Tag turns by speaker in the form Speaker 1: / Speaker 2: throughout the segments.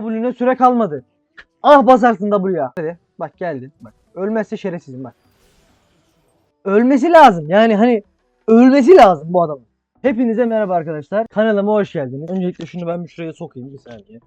Speaker 1: W'ne süre kalmadı. Ah basarsın W'ya. Hadi bak geldi. Bak ölmezse şerefsizim bak. Ölmesi lazım. Yani hani ölmesi lazım bu adamın. Hepinize merhaba arkadaşlar. Kanalıma hoş geldiniz. Öncelikle şunu ben bir şuraya sokayım bir saniye.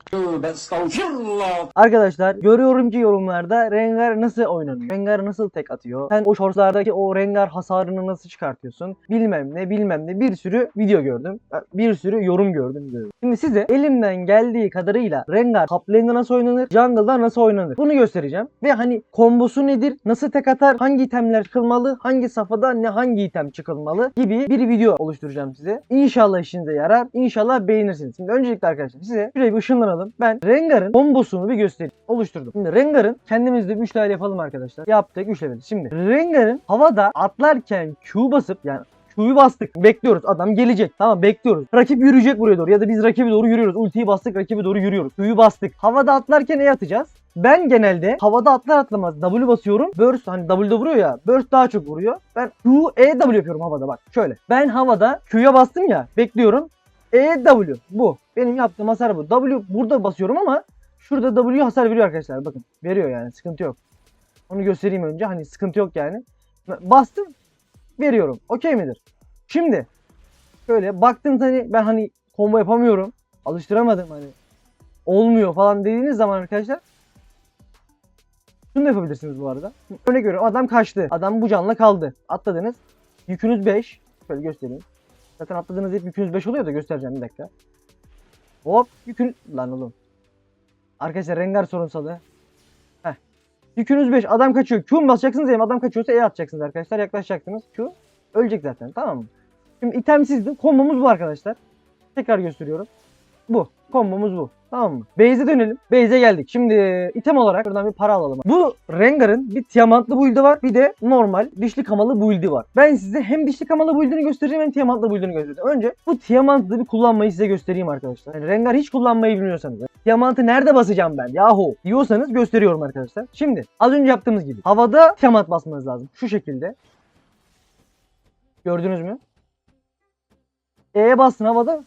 Speaker 1: Arkadaşlar görüyorum ki yorumlarda Rengar nasıl oynanıyor? Rengar nasıl tek atıyor? Sen o shortslardaki o Rengar hasarını nasıl çıkartıyorsun? Bilmem ne bilmem ne bir sürü video gördüm. Bir sürü yorum gördüm. gördüm. Şimdi size elimden geldiği kadarıyla Rengar top lane'de nasıl oynanır? Jungle'da nasıl oynanır? Bunu göstereceğim. Ve hani kombosu nedir? Nasıl tek atar? Hangi itemler çıkılmalı? Hangi safhada ne hangi item çıkılmalı? Gibi bir video oluşturacağım size. İnşallah işinize yarar. İnşallah beğenirsiniz. Şimdi öncelikle arkadaşlar size şuraya bir ışınlanalım. Ben Rengar'ın kombosunu bir göstereyim. Oluşturdum. Şimdi Rengar'ın kendimizde 3 level yapalım arkadaşlar. Yaptık 3 level. Şimdi Rengar'ın havada atlarken Q basıp yani Q'yu bastık. Bekliyoruz. Adam gelecek. Tamam bekliyoruz. Rakip yürüyecek buraya doğru. Ya da biz rakibe doğru yürüyoruz. Ultiyi bastık rakibe doğru yürüyoruz. Q'yu bastık. Havada atlarken E atacağız. Ben genelde havada atlar atlamaz W basıyorum. Burst hani W'de vuruyor ya. Burst daha çok vuruyor. Ben Q, E, W yapıyorum havada bak. Şöyle. Ben havada Q'ya bastım ya. Bekliyorum. E, W. Bu. Benim yaptığım hasar bu. W burada basıyorum ama şurada W hasar veriyor arkadaşlar. Bakın. Veriyor yani. Sıkıntı yok. Onu göstereyim önce. Hani sıkıntı yok yani. Bastım. Veriyorum. Okey midir? Şimdi. Şöyle baktım hani ben hani combo yapamıyorum. Alıştıramadım hani. Olmuyor falan dediğiniz zaman arkadaşlar şunu da yapabilirsiniz bu arada. Örnek veriyorum adam kaçtı. Adam bu canla kaldı. Atladınız. Yükünüz 5. Şöyle göstereyim. Zaten atladığınız hep yükünüz 5 oluyor da göstereceğim bir dakika. Hop yükün... Lan oğlum. Arkadaşlar rengar sorunsalı. Heh. Yükünüz 5. Adam kaçıyor. Q basacaksınız diyeyim. Adam kaçıyorsa E atacaksınız arkadaşlar. Yaklaşacaksınız. Q. Ölecek zaten tamam mı? Şimdi itemsizdi. Kombomuz bu arkadaşlar. Tekrar gösteriyorum. Bu. Kombomuz bu. Tamam mı? Base'e dönelim. Base'e geldik. Şimdi item olarak buradan bir para alalım. Bu Rengar'ın bir Tiamantlı build'i var. Bir de normal dişli kamalı build'i var. Ben size hem dişli kamalı build'ini göstereceğim hem Tiamantlı build'ini göstereceğim. Önce bu Tiamantlı bir kullanmayı size göstereyim arkadaşlar. Yani Rengar hiç kullanmayı bilmiyorsanız. Tiamant'ı nerede basacağım ben yahu diyorsanız gösteriyorum arkadaşlar. Şimdi az önce yaptığımız gibi havada Tiamant basmanız lazım. Şu şekilde. Gördünüz mü? E'ye bastın havada.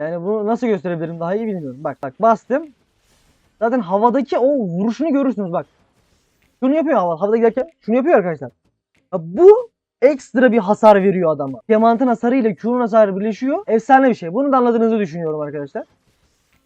Speaker 1: Yani bunu nasıl gösterebilirim daha iyi bilmiyorum. Bak bak bastım. Zaten havadaki o vuruşunu görürsünüz bak. Şunu yapıyor hava, havada giderken şunu yapıyor arkadaşlar. Ya bu ekstra bir hasar veriyor adama. Diamantın hasarı ile Q'nun hasarı birleşiyor. Efsane bir şey. Bunu da anladığınızı düşünüyorum arkadaşlar.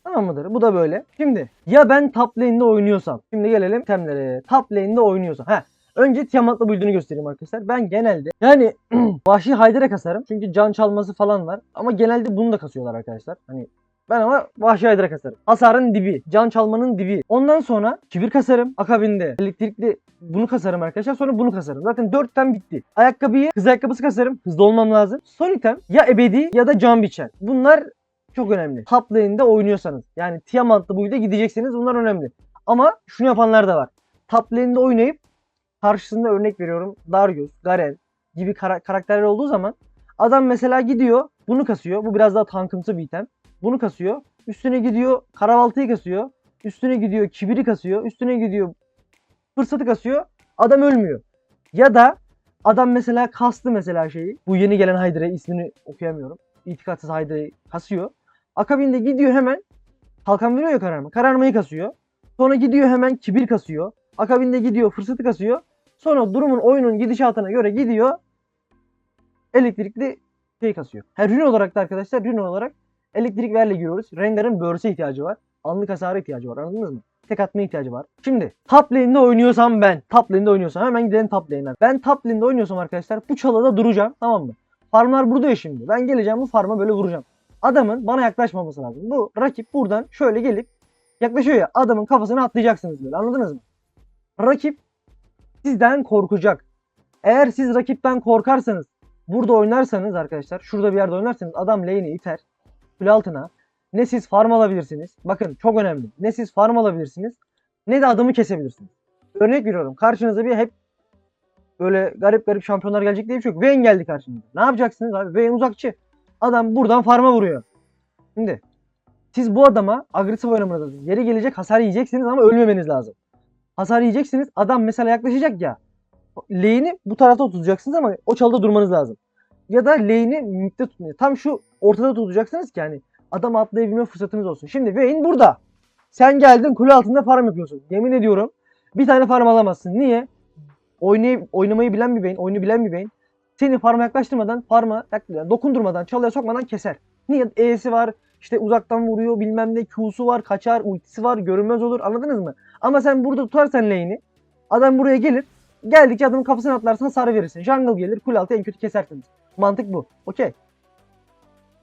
Speaker 1: Tamam mıdır? Bu da böyle. Şimdi ya ben top lane'de oynuyorsam. Şimdi gelelim temlere. Top lane'de oynuyorsam. Heh. Önce Tiamat'la build'ini göstereyim arkadaşlar. Ben genelde yani Vahşi Haydar'a kasarım. Çünkü can çalması falan var. Ama genelde bunu da kasıyorlar arkadaşlar. Hani ben ama Vahşi Haydar'a kasarım. Hasarın dibi. Can çalmanın dibi. Ondan sonra kibir kasarım. Akabinde elektrikli bunu kasarım arkadaşlar. Sonra bunu kasarım. Zaten 4 item bitti. Ayakkabıyı, hız ayakkabısı kasarım. Hızlı olmam lazım. Son item ya ebedi ya da can biçen. Bunlar çok önemli. Top lane'de oynuyorsanız. Yani Tiamant'lı build'e gidecekseniz bunlar önemli. Ama şunu yapanlar da var. Top lane'de oynayıp karşısında örnek veriyorum Darius, Garen gibi kara- karakterler olduğu zaman adam mesela gidiyor bunu kasıyor. Bu biraz daha tankımsı bir item. Bunu kasıyor. Üstüne gidiyor karabaltayı kasıyor. Üstüne gidiyor kibiri kasıyor. Üstüne gidiyor fırsatı kasıyor. Adam ölmüyor. Ya da adam mesela kastı mesela şeyi. Bu yeni gelen Hydra ismini okuyamıyorum. İtikatsız Hydra'yı kasıyor. Akabinde gidiyor hemen kalkan veriyor ya kararma. Kararmayı kasıyor. Sonra gidiyor hemen kibir kasıyor. Akabinde gidiyor fırsatı kasıyor. Sonra durumun oyunun gidişatına göre gidiyor elektrikli şey kasıyor. Her rune olarak da arkadaşlar rune olarak elektrik verle giriyoruz. Rengar'ın börsü ihtiyacı var. Anlık hasara ihtiyacı var anladınız mı? Tek atmaya ihtiyacı var. Şimdi top lane'de oynuyorsam ben. Top lane'de oynuyorsam hemen gidelim top lane'e. Ben top lane'de oynuyorsam arkadaşlar bu çalada duracağım tamam mı? Farmlar burada ya şimdi. Ben geleceğim bu farma böyle vuracağım. Adamın bana yaklaşmaması lazım. Bu rakip buradan şöyle gelip yaklaşıyor ya adamın kafasına atlayacaksınız böyle anladınız mı? Rakip sizden korkacak. Eğer siz rakipten korkarsanız burada oynarsanız arkadaşlar şurada bir yerde oynarsanız adam lane'i iter. Kule altına. Ne siz farm alabilirsiniz. Bakın çok önemli. Ne siz farm alabilirsiniz ne de adamı kesebilirsiniz. Örnek veriyorum. Karşınıza bir hep böyle garip garip şampiyonlar gelecek diye bir şey yok. Vayne geldi karşınıza. Ne yapacaksınız abi? Vayne uzakçı. Adam buradan farma vuruyor. Şimdi siz bu adama agresif oynamanız lazım. Yeri gelecek hasar yiyeceksiniz ama ölmemeniz lazım. Hasar yiyeceksiniz. Adam mesela yaklaşacak ya. Lane'i bu tarafta tutacaksınız ama o çalıda durmanız lazım. Ya da lane'i midde tutmayın. Tam şu ortada tutacaksınız ki hani Adam atlayabilme fırsatınız olsun. Şimdi Vayne burada. Sen geldin kule altında farm yapıyorsun. Yemin ediyorum bir tane farm alamazsın. Niye? Oynay oynamayı bilen bir Vayne, oyunu bilen bir Vayne seni farma yaklaştırmadan, farma dokundurmadan, çalıya sokmadan keser. Niye? E'si var, işte uzaktan vuruyor, bilmem ne, Q'su var, kaçar, ultisi var, görünmez olur. Anladınız mı? Ama sen burada tutarsan lane'i, adam buraya gelir, geldikçe adamın kafasına atlarsan sarı verirsin. Jungle gelir, kule altı en kötü kesersiniz. Mantık bu. Okey.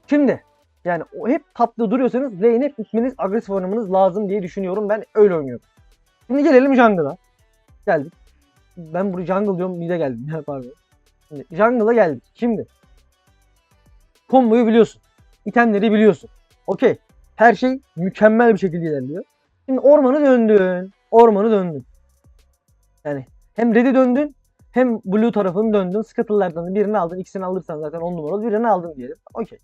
Speaker 1: Şimdi yani hep tatlı duruyorsanız lane'i hep itmeniz, agresif oynamanız lazım diye düşünüyorum. Ben öyle oynuyorum. Şimdi gelelim jungle'a. Geldik. Ben buraya jungle diyorum, mid'e geldim. Pardon. Şimdi jungle'a geldik. Şimdi komboyu biliyorsun. itemleri biliyorsun. Okey. Her şey mükemmel bir şekilde ilerliyor. Şimdi ormanı döndün. Ormanı döndün. Yani hem red'i döndün hem blue tarafını döndün. Scuttle'lardan birini aldın. İkisini alırsan zaten 10 numaralı birini aldın diyelim. Okey.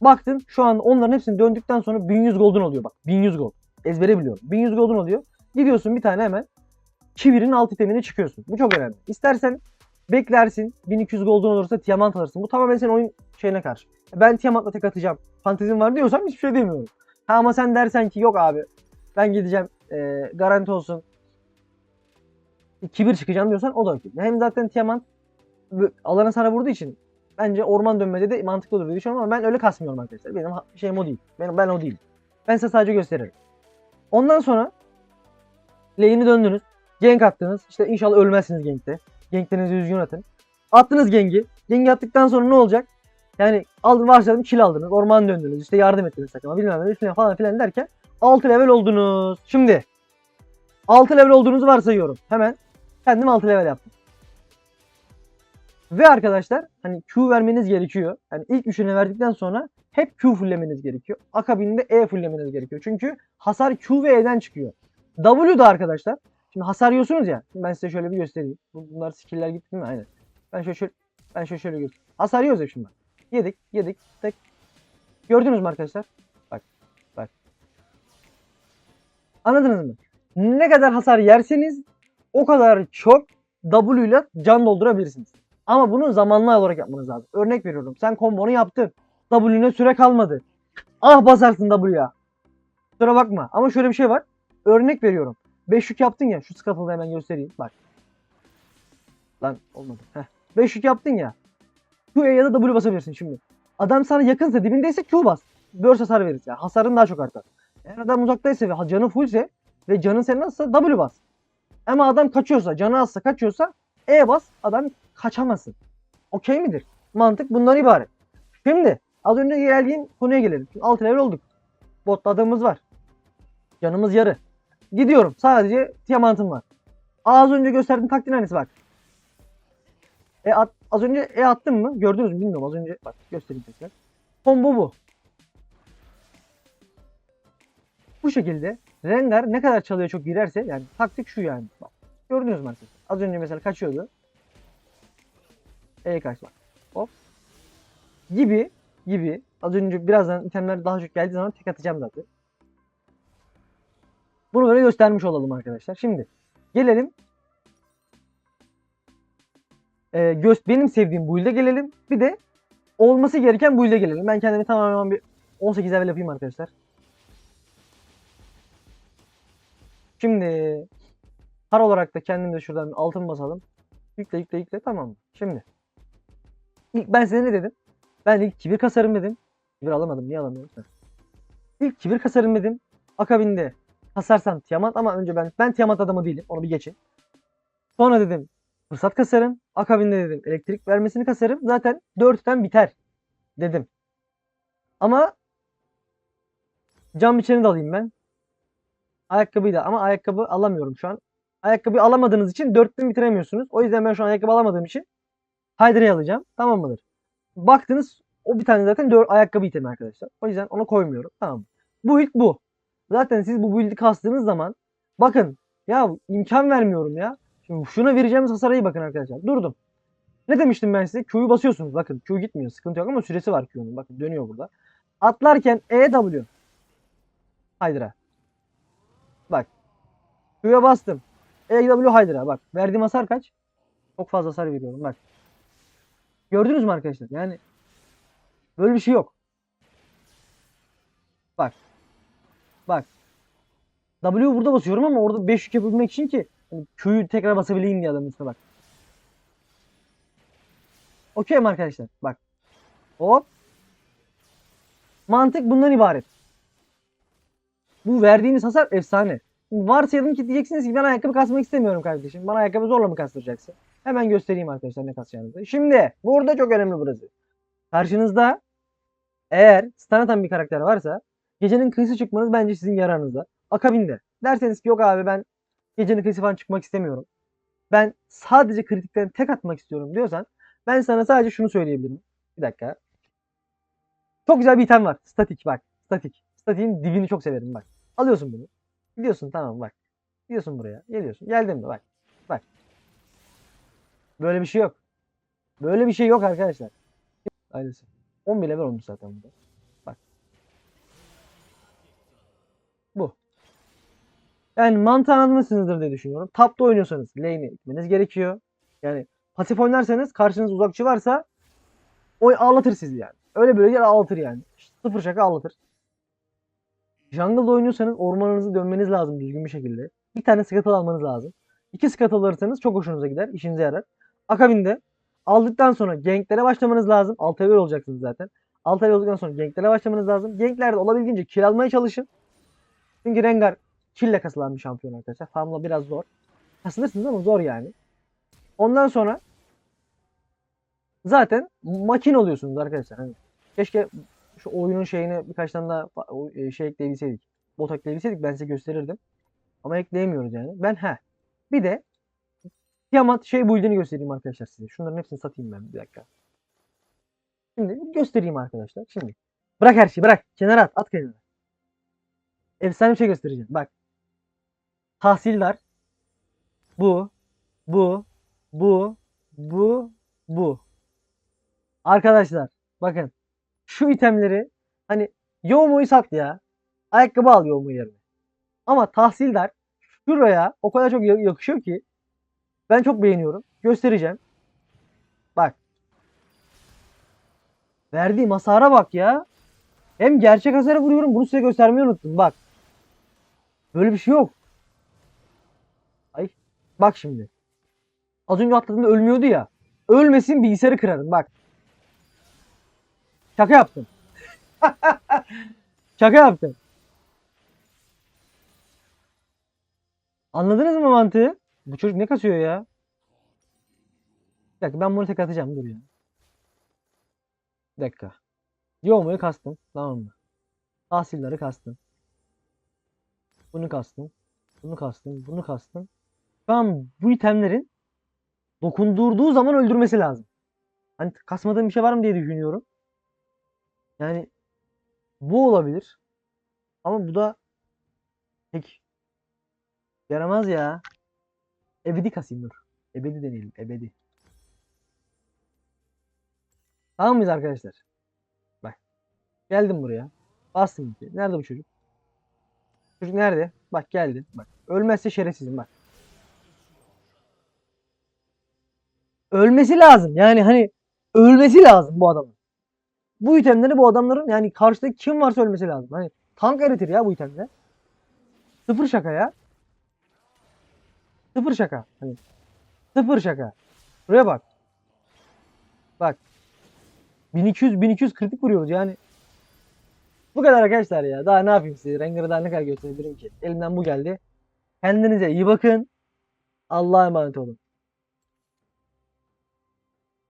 Speaker 1: Baktın şu an onların hepsini döndükten sonra 1100 gold'un oluyor bak. 1100 gold. Ezbere biliyorum. 1100 gold'un oluyor. Gidiyorsun bir tane hemen Kivir'in alt itemine çıkıyorsun. Bu çok önemli. İstersen beklersin. 1200 gold'un olursa Tiamant alırsın. Bu tamamen senin oyun şeyine karşı. Ben Tiamant'la tek atacağım. Fantezim var diyorsam hiçbir şey demiyorum. Ha ama sen dersen ki yok abi ben gideceğim e, garanti olsun. Kibir çıkacağım diyorsan o da okey. Hem zaten Tiamant bu- alana sana vurduğu için bence orman dönmede de mantıklı olur diye düşünüyorum ama ben öyle kasmıyorum arkadaşlar. Benim şeyim o değil. Benim, ben o değil. Ben size sadece gösteririm. Ondan sonra lane'i döndünüz. Gank attınız. İşte inşallah ölmezsiniz gankte. Ganklerinizi düzgün atın. Attınız gengi. Gengi attıktan sonra ne olacak? Yani aldın varsayalım kill aldınız. Orman döndünüz. işte yardım ettiniz takıma. Bilmem ne üstüne falan filan derken 6 level oldunuz. Şimdi 6 level olduğunuzu varsayıyorum. Hemen kendim 6 level yaptım. Ve arkadaşlar hani Q vermeniz gerekiyor. Yani ilk üçüne verdikten sonra hep Q fulllemeniz gerekiyor. Akabinde E fulllemeniz gerekiyor. Çünkü hasar Q ve E'den çıkıyor. W da arkadaşlar. Şimdi hasar yiyorsunuz ya. Ben size şöyle bir göstereyim. Bu- Bunlar skill'ler gitti mi? Aynen. Ben şöyle, şöyle ben şöyle şöyle göstereyim. Hasar yiyoruz ya şimdi. Yedik, yedik, tek. Gördünüz mü arkadaşlar? Bak, bak. Anladınız mı? Ne kadar hasar yerseniz o kadar çok W ile can doldurabilirsiniz. Ama bunu zamanlı olarak yapmanız lazım. Örnek veriyorum. Sen kombonu yaptın. W'ne süre kalmadı. Ah basarsın W'ya. Kusura bakma. Ama şöyle bir şey var. Örnek veriyorum. 5 yük yaptın ya. Şu scaffold'u hemen göstereyim. Bak. Lan olmadı. Heh. 5 yük yaptın ya. Q'ya ya da W basabilirsin şimdi. Adam sana yakınsa dibindeyse Q bas. Burst hasar verir. Yani hasarın daha çok artar. Eğer adam uzaktaysa ve canı fullse ve canın senin azsa W bas. Ama adam kaçıyorsa, canı azsa kaçıyorsa E bas. Adam kaçamazsın. Okey midir? Mantık bundan ibaret. Şimdi az önce geldiğim konuya gelelim. Şimdi 6 level olduk. Botta adamımız var. Canımız yarı. Gidiyorum. Sadece Tiamant'ım var. Az önce gösterdiğim taktiğin aynısı bak. E at, az önce E attım mı? Gördünüz mü bilmiyorum. Az önce bak göstereyim tekrar. Combo bu. Bu şekilde Rengar ne kadar çalıya çok girerse yani taktik şu yani. Bak, gördünüz mü arkadaşlar? Az önce mesela kaçıyordu. E kaç bak. Hop. Gibi gibi. Az önce birazdan itemler daha çok geldiği zaman tek atacağım zaten. Bunu böyle göstermiş olalım arkadaşlar. Şimdi gelelim. Ee, göz, benim sevdiğim build'e gelelim. Bir de olması gereken build'e gelelim. Ben kendimi tamamen bir 18 level yapayım arkadaşlar. Şimdi par olarak da kendim de şuradan altın basalım. Yükle yükle yükle tamam? Şimdi ilk ben size ne dedim? Ben ilk kibir kasarım dedim. Kibir alamadım. Niye alamıyorum? İlk kibir kasarım dedim. Akabinde kasarsam Tiamat ama önce ben ben Tiamat adamı değilim. Onu bir geçin. Sonra dedim fırsat kasarım. Akabinde dedim elektrik vermesini kasarım. Zaten 4'ten biter dedim. Ama cam içini de alayım ben. Ayakkabıyı da ama ayakkabı alamıyorum şu an. Ayakkabı alamadığınız için 4'ten bitiremiyorsunuz. O yüzden ben şu an ayakkabı alamadığım için Hydra'yı alacağım. Tamam mıdır? Baktınız o bir tane zaten 4 ayakkabı itemi arkadaşlar. O yüzden onu koymuyorum. Tamam? Bu ilk bu. Zaten siz bu build'i kastığınız zaman bakın ya imkan vermiyorum ya. Şuna vereceğimiz hasara iyi bakın arkadaşlar. Durdum. Ne demiştim ben size? Q'yu basıyorsunuz. Bakın Q gitmiyor. Sıkıntı yok ama süresi var Q'nun. Bakın dönüyor burada. Atlarken EW. Hydra. Bak. Q'ya bastım. EW Hydra. Bak. Verdiğim hasar kaç? Çok fazla hasar veriyorum. Bak. Gördünüz mü arkadaşlar? Yani böyle bir şey yok. Bak. Bak. W burada basıyorum ama orada 5 yük yapabilmek için ki hani Q'yu tekrar basabileyim diye adamın üstüne bak. Okey mi arkadaşlar? Bak. Hop. Mantık bundan ibaret. Bu verdiğimiz hasar efsane. Varsayalım ki diyeceksiniz ki ben ayakkabı kasmak istemiyorum kardeşim. Bana ayakkabı zorla mı kastıracaksın? Hemen göstereyim arkadaşlar ne kasacağınızı. Şimdi burada çok önemli burası. Karşınızda eğer stun atan bir karakter varsa gecenin kıyısı çıkmanız bence sizin yararınıza. Akabinde derseniz ki yok abi ben gecenin kıyısı falan çıkmak istemiyorum. Ben sadece kritikten tek atmak istiyorum diyorsan ben sana sadece şunu söyleyebilirim. Bir dakika. Çok güzel bir item var. Statik bak. Statik. Statiğin dibini çok severim bak. Alıyorsun bunu. Gidiyorsun tamam bak. Gidiyorsun buraya. Geliyorsun. Geldin mi bak. Bak. Böyle bir şey yok. Böyle bir şey yok arkadaşlar. Aynısı. 11 level olmuş zaten burada. Yani mantığı anlamışsınızdır diye düşünüyorum. Tapta oynuyorsanız lane'e gitmeniz gerekiyor. Yani pasif oynarsanız karşınızda uzakçı varsa o ağlatır sizi yani. Öyle böyle yer ağlatır yani. Sıfır şaka ağlatır. Jungle'da oynuyorsanız ormanınızı dönmeniz lazım düzgün bir şekilde. Bir tane scuttle almanız lazım. İki scuttle alırsanız çok hoşunuza gider. işinize yarar. Akabinde aldıktan sonra ganklere başlamanız lazım. 6 level olacaksınız zaten. 6 level olduktan sonra ganklere başlamanız lazım. Ganklerde olabildiğince kill almaya çalışın. Çünkü Rengar kill'le kasılan bir şampiyon arkadaşlar. Farmla biraz zor. Kasılırsınız ama zor yani. Ondan sonra zaten makin oluyorsunuz arkadaşlar. Hani keşke şu oyunun şeyine birkaç tane daha e, şey ekleyebilseydik. Bot ekleyebilseydik ben size gösterirdim. Ama ekleyemiyoruz yani. Ben he. Bir de Tiamat şey build'ini göstereyim arkadaşlar size. Şunların hepsini satayım ben bir dakika. Şimdi göstereyim arkadaşlar. Şimdi bırak her şeyi bırak. Kenara at. At kenara. Efsane bir şey göstereceğim. Bak. Tahsildar. Bu. Bu. Bu. Bu. Bu. Arkadaşlar bakın. Şu itemleri hani Yomu'yu sat ya. Ayakkabı al Yomu yerine. Ama tahsildar şuraya o kadar çok ya- yakışıyor ki ben çok beğeniyorum. Göstereceğim. Bak. Verdiğim hasara bak ya. Hem gerçek hasara vuruyorum. Bunu size göstermeyi unuttum. Bak. Böyle bir şey yok. Bak şimdi. Az önce atladığında ölmüyordu ya. Ölmesin bilgisayarı kırarım. Bak. Şaka yaptım. Şaka yaptım. Anladınız mı mantığı? Bu çocuk ne kasıyor ya? Bir dakika ben bunu tek atacağım dur ya. Bir dakika. Yoğmuyu kastım. Tamam mı? Tahsilleri kastım. Bunu kastım. Bunu kastım. Bunu kastım. Şu an bu itemlerin dokundurduğu zaman öldürmesi lazım. Hani kasmadığım bir şey var mı diye düşünüyorum. Yani bu olabilir. Ama bu da pek yaramaz ya. Ebedi kasayım dur. Ebedi deneyelim. Ebedi. Tamam mıyız arkadaşlar? Bak. Geldim buraya. Bastım. Nerede bu çocuk? Çocuk nerede? Bak geldi. Bak. Ölmezse şerefsizim bak. Ölmesi lazım. Yani hani ölmesi lazım bu adamın. Bu itemleri bu adamların yani karşıdaki kim varsa ölmesi lazım. Hani tank eritir ya bu itemler. Sıfır şaka ya. Sıfır şaka. Hani sıfır şaka. Buraya bak. Bak. 1200 1200 kritik vuruyoruz yani. Bu kadar arkadaşlar ya. Daha ne yapayım size? Rengar'ı daha ne kadar gösterebilirim ki? Elimden bu geldi. Kendinize iyi bakın. Allah'a emanet olun.